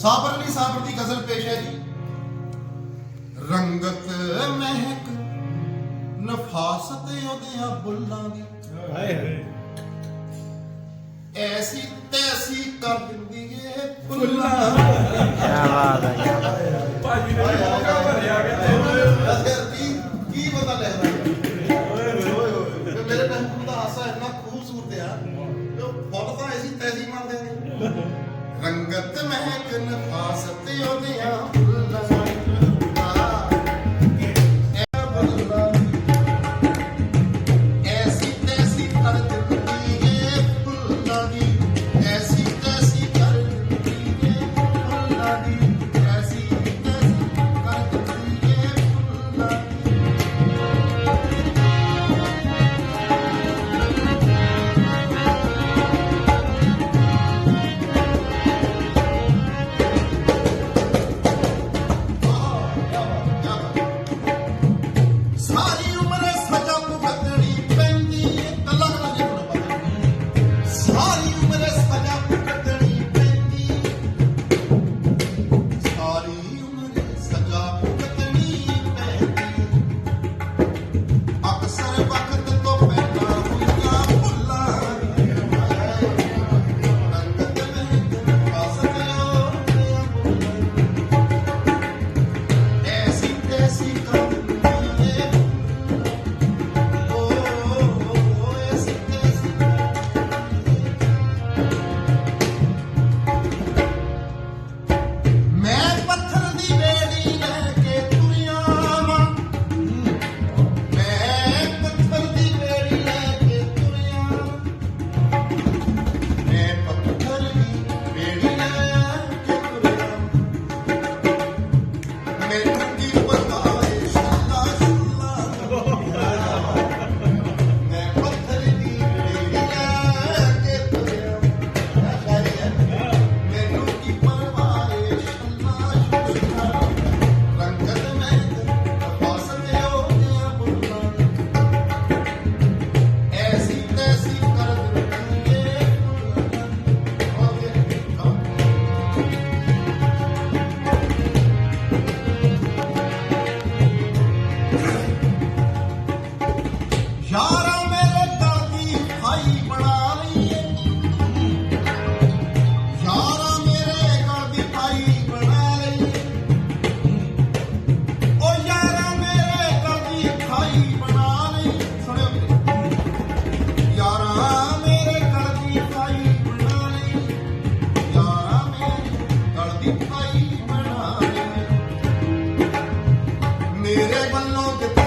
ਸਾਬਰ ਅਲੀ ਸਾਬਰ ਦੀ ਗਜ਼ਲ ਪੇਸ਼ ਹੈ ਜੀ। ਰੰਗਤ ਮਹਿਕ ਨਫਾਸਤ ਉਹਦੇ ਆ ਬੁੱਲਾਂ ਦੀ। ਹਾਏ ਹਾਏ। ਐਸੀ ਤੈਸੀ ਕਰ ਦਿੰਦੀ ਏ ਬੁੱਲਾਂ ਕੀ ਬਾਤ ਹੈ ਭਾਜੀ ਨੇ ਮੌਕਾ ਭਰਿਆ ਕਹਿੰਦੇ ਕੀ ਕੀ ਪਤਾ ਲੱਗਦਾ। ਓਏ ਓਏ ਓਏ ਮੇਰੇ ਮਹਿਬੂਬ ਦਾ ਹਾਸਾ ਇੰਨਾ ਖੂਬਸੂਰਤ ਆ ਜੋ ਫੁੱਲ ਤਾਂ ਐਸੀ ਤੈਸੀ ਮਾਰਦੇ ਨੇ। ਰੰਗਤ ਮਹਿਕ ਨਫਾਸਤ ਉਹਦੀਆਂ ਫੁੱਲਾਂ Iré con lo